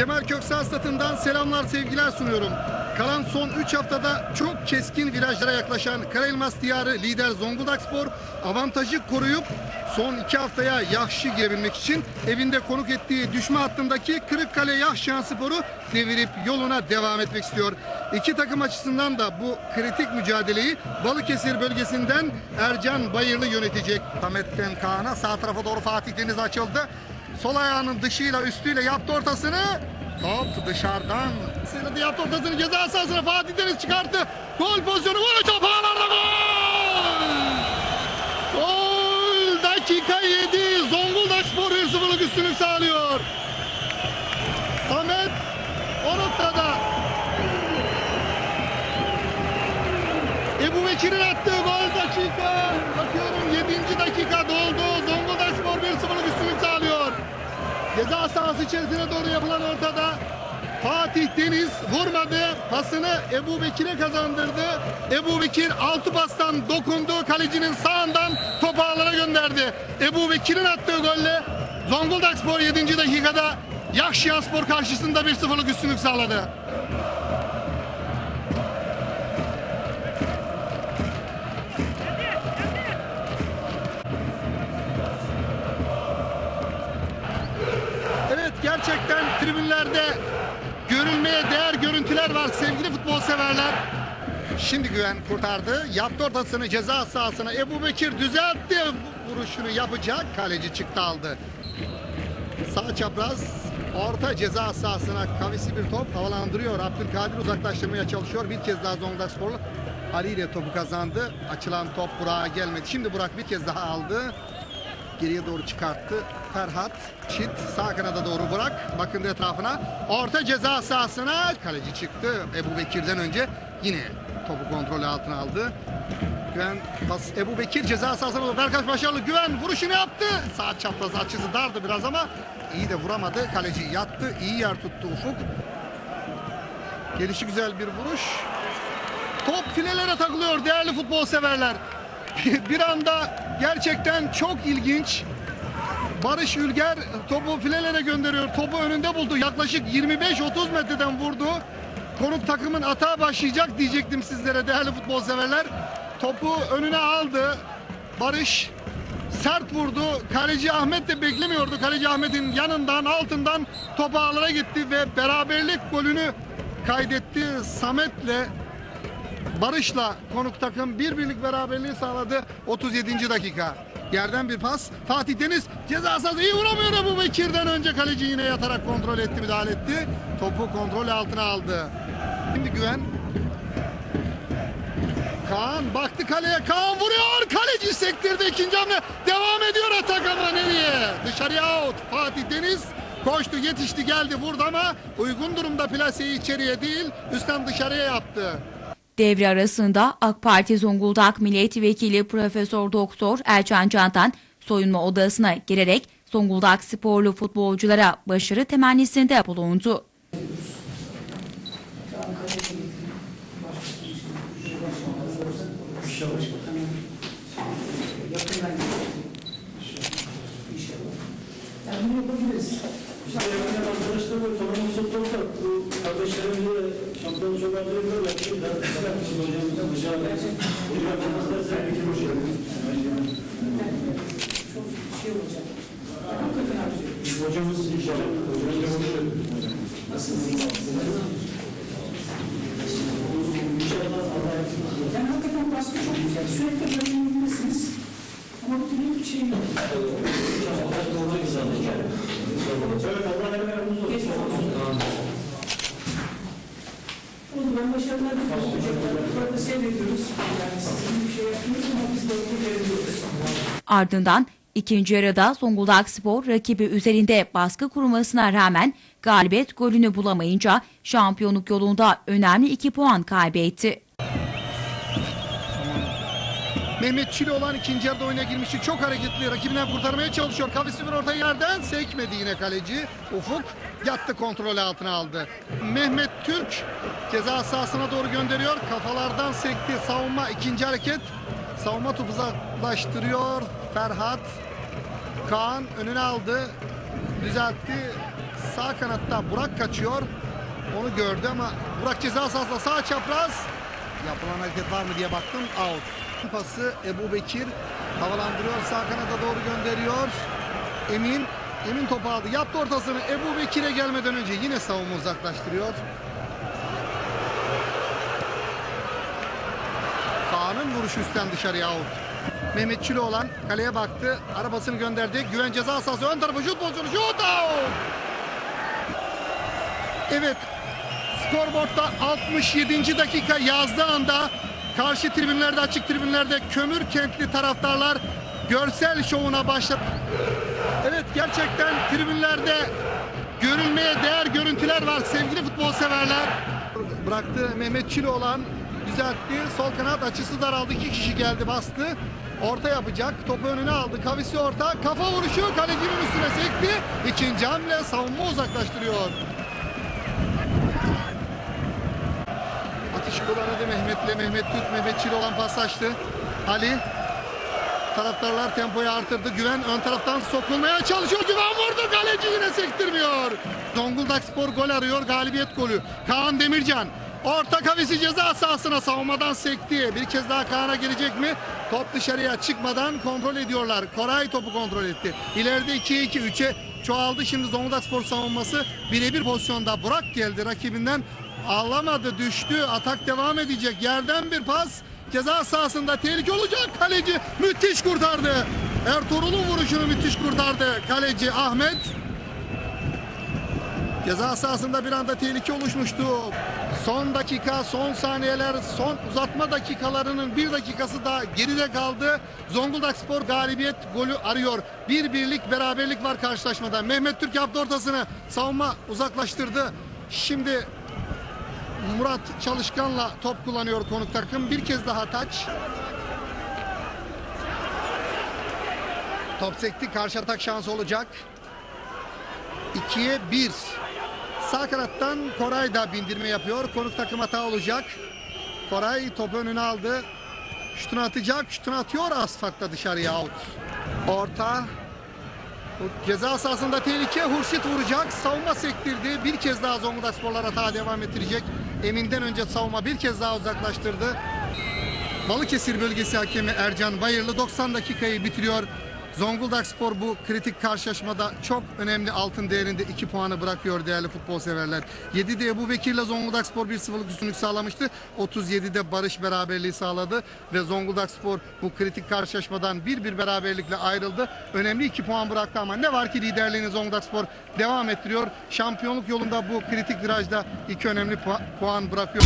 Kemal Köksal statından selamlar sevgiler sunuyorum. Kalan son 3 haftada çok keskin virajlara yaklaşan Karaelmas Diyarı lider Zonguldak Spor avantajı koruyup son 2 haftaya Yahşi girebilmek için evinde konuk ettiği düşme hattındaki Kırıkkale Yahşihan Spor'u devirip yoluna devam etmek istiyor. İki takım açısından da bu kritik mücadeleyi Balıkesir bölgesinden Ercan Bayırlı yönetecek. Samet'ten Kaan'a sağ tarafa doğru Fatih Deniz açıldı. Sol ayağının dışıyla üstüyle yaptı ortasını. Top dışarıdan. Sırada yaptı ortasını ceza sahasına Fatih Deniz çıkarttı. Gol pozisyonu vurdu top ağlarda gol. Gol dakika 7. Zonguldak Spor 1-0'lık üstünlük sağlıyor. Samet o noktada Ebu Bekir'in attığı gol dakika. Bakıyorum 7. dakika doldu. Ceza sahası içerisine doğru yapılan ortada. Fatih Deniz vurmadı. Pasını Ebu Bekir'e kazandırdı. Ebu Bekir altı pastan dokundu. Kalecinin sağından topu ağlara gönderdi. Ebu Bekir'in attığı golle Zonguldak Spor 7. dakikada Yakşiyan Spor karşısında 1-0'lık üstünlük sağladı. Tribünlerde görülmeye değer görüntüler var sevgili futbol severler. Şimdi Güven kurtardı. Yaptı ortasını ceza sahasına. Ebu Bekir düzeltti. Vuruşunu yapacak. Kaleci çıktı aldı. Sağ çapraz orta ceza sahasına kavisi bir top havalandırıyor. Abdülkadir uzaklaştırmaya çalışıyor. Bir kez daha Zonguldak Sporlu Ali ile topu kazandı. Açılan top Burak'a gelmedi. Şimdi Burak bir kez daha aldı. Geriye doğru çıkarttı. Ferhat Çit sağ kanada doğru bırak. Bakın etrafına. Orta ceza sahasına kaleci çıktı. Ebu Bekir'den önce yine topu kontrol altına aldı. Güven pas Ebu Bekir ceza sahasına doğru. Berkaç başarılı Güven vuruşunu yaptı. Sağ çapraz açısı dardı biraz ama iyi de vuramadı. Kaleci yattı. iyi yer tuttu Ufuk. Gelişi güzel bir vuruş. Top filelere takılıyor değerli futbol severler. Bir anda gerçekten çok ilginç. Barış Ülger topu filelere gönderiyor. Topu önünde buldu. Yaklaşık 25-30 metreden vurdu. Konuk takımın atağa başlayacak diyecektim sizlere değerli futbol severler. Topu önüne aldı. Barış sert vurdu. Kaleci Ahmet de beklemiyordu. Kaleci Ahmet'in yanından altından top ağlara gitti ve beraberlik golünü kaydetti. Samet'le Barış'la konuk takım bir birlik beraberliği sağladı 37. dakika. Yerden bir pas. Fatih Deniz ceza sahası iyi vuramıyor Ebu Bekir'den önce kaleci yine yatarak kontrol etti, müdahale etti. Topu kontrol altına aldı. Şimdi Güven. Kaan baktı kaleye. Kaan vuruyor. Kaleci sektirdi ikinci hamle. Devam ediyor atak ama nereye? Dışarıya out. Fatih Deniz koştu, yetişti, geldi, vurdu ama uygun durumda plaseyi içeriye değil, üstten dışarıya yaptı. Devre arasında AK Parti Zonguldak Milletvekili Profesör Doktor Ercan Can'dan soyunma odasına girerek Zonguldak sporlu futbolculara başarı temennisinde bulundu. Yani bunu yapabiliriz. İşte yakın arkadaşlarımla tamamı sokakta bu kardeşlerimle çok şey olacak. Hocamız inşallah. Nasılsınız? Yani hakikaten baskı çok güzel. Sürekli böyle ilgilesiniz. Ama türlü bir şey yok. Evet Allah yardımcınız olsun. O zaman başarılar diliyorum. Çocuklar burada seyrediyoruz. Yani sizin bir şey yapmıyoruz ama biz de onu veriyoruz. Ardından ikinci yarıda Zonguldak Spor rakibi üzerinde baskı kurmasına rağmen galibiyet golünü bulamayınca şampiyonluk yolunda önemli iki puan kaybetti. Mehmet Çili olan ikinci yarıda oyuna girmişti. Çok hareketli. Rakibinden kurtarmaya çalışıyor. Kafesi bir orta yerden sekmedi yine kaleci. Ufuk yattı kontrol altına aldı. Mehmet Türk ceza sahasına doğru gönderiyor. Kafalardan sekti. Savunma ikinci hareket. Savunma topu uzaklaştırıyor. Ferhat Kaan önüne aldı. düzeltti. Sağ kanatta Burak kaçıyor. Onu gördü ama Burak ceza sahasında sağ çapraz. Yapılan hareket var mı diye baktım. Out. Pası Ebu Bekir havalandırıyor. Sağ kanada doğru gönderiyor. Emin Emin topu aldı. Yaptı ortasını. Ebu Bekir'e gelmeden önce yine savunma uzaklaştırıyor. Kaan'ın vuruşu üstten dışarıya out. Mehmet Çiloğlan kaleye baktı. Arabasını gönderdi. Güven ceza sahası ön tarafı şut pozisyonu. Şut out! Evet. Skorboardta 67. dakika yazdığı anda karşı tribünlerde açık tribünlerde kömür kentli taraftarlar görsel şovuna başladı. Evet gerçekten tribünlerde görülmeye değer görüntüler var sevgili futbol severler. Bıraktı Mehmet Çiloğlan düzeltti. Sol kanat açısı daraldı. iki kişi geldi bastı. Orta yapacak. Topu önüne aldı. Kavisi orta. Kafa vuruşu kalecinin üstüne sekti. İkinci hamle savunma uzaklaştırıyor. Kullanıldı Mehmet'le. Mehmet Türk, Mehmet Çiloğlan paslaştı. Ali Taraftarlar tempoyu artırdı. Güven ön taraftan sokulmaya çalışıyor. Güven vurdu. Kaleci yine sektirmiyor. Zonguldak Spor gol arıyor. Galibiyet golü. Kaan Demircan. Orta kavisi ceza sahasına savunmadan sekti. Bir kez daha Kaan'a gelecek mi? Top dışarıya çıkmadan kontrol ediyorlar. Koray topu kontrol etti. İleride 2'ye 2 3'e çoğaldı. Şimdi Zonguldak Spor savunması birebir pozisyonda. Burak geldi rakibinden. Alamadı düştü. Atak devam edecek. Yerden bir pas. Ceza sahasında tehlike olacak. Kaleci müthiş kurtardı. Ertuğrul'un vuruşunu müthiş kurtardı. Kaleci Ahmet. Ceza sahasında bir anda tehlike oluşmuştu. Son dakika, son saniyeler, son uzatma dakikalarının bir dakikası da geride kaldı. Zonguldak Spor galibiyet golü arıyor. Bir birlik beraberlik var karşılaşmada. Mehmet Türk yaptı ortasını. Savunma uzaklaştırdı. Şimdi Murat Çalışkan'la top kullanıyor konuk takım. Bir kez daha taç. Top sekti. Karşı atak şansı olacak. 2'ye 1. Sağ kanattan Koray da bindirme yapıyor. Konuk takım hata olacak. Koray topu önüne aldı. Şutunu atacak. Şutunu atıyor. Asfakta dışarıya out. Orta. Ceza sahasında tehlike. Hurşit vuracak. Savunma sektirdi. Bir kez daha Zonguldak Sporlar hata devam ettirecek. Emin'den önce savunma bir kez daha uzaklaştırdı. Balıkesir bölgesi hakemi Ercan Bayırlı 90 dakikayı bitiriyor. Zonguldak Spor bu kritik karşılaşmada çok önemli altın değerinde 2 puanı bırakıyor değerli futbol severler. 7'de Ebu Bekir'le Zonguldak Spor 1-0'lık üstünlük sağlamıştı. 37'de Barış beraberliği sağladı ve Zonguldak Spor bu kritik karşılaşmadan bir bir beraberlikle ayrıldı. Önemli 2 puan bıraktı ama ne var ki liderliğini Zonguldak Spor devam ettiriyor. Şampiyonluk yolunda bu kritik virajda iki önemli pu- puan bırakıyor.